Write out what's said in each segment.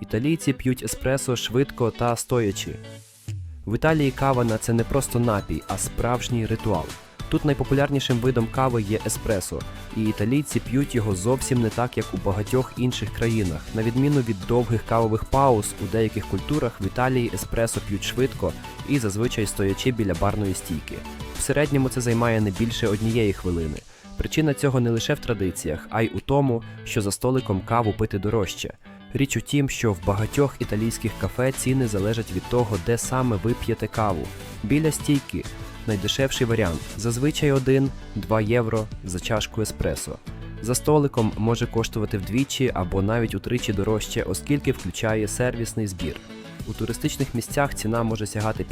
Італійці п'ють еспресо швидко та стоячи. В Італії кава на це не просто напій, а справжній ритуал. Тут найпопулярнішим видом кави є еспресо, і італійці п'ють його зовсім не так, як у багатьох інших країнах. На відміну від довгих кавових пауз, у деяких культурах в Італії еспресо п'ють швидко і зазвичай стоячи біля барної стійки. В середньому це займає не більше однієї хвилини. Причина цього не лише в традиціях, а й у тому, що за столиком каву пити дорожче. Річ у тім, що в багатьох італійських кафе ціни залежать від того, де саме ви п'єте каву. Біля стійки найдешевший варіант зазвичай 1-2 євро за чашку еспресо. За столиком може коштувати вдвічі або навіть утричі дорожче, оскільки включає сервісний збір. У туристичних місцях ціна може сягати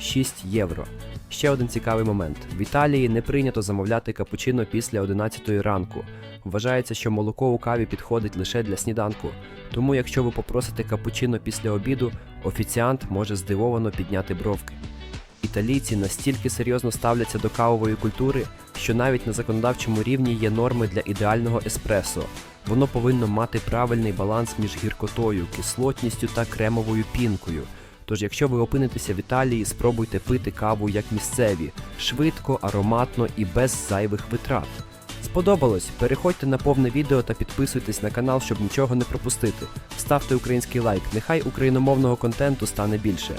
5-6 євро. Ще один цікавий момент: в Італії не прийнято замовляти капучино після 11 ранку. Вважається, що молоко у каві підходить лише для сніданку. Тому, якщо ви попросите капучино після обіду, офіціант може здивовано підняти бровки. Італійці настільки серйозно ставляться до кавової культури, що навіть на законодавчому рівні є норми для ідеального еспресо. Воно повинно мати правильний баланс між гіркотою, кислотністю та кремовою пінкою. Тож, якщо ви опинитеся в Італії, спробуйте пити каву як місцеві, швидко, ароматно і без зайвих витрат. Сподобалось? Переходьте на повне відео та підписуйтесь на канал, щоб нічого не пропустити. Ставте український лайк, нехай україномовного контенту стане більше.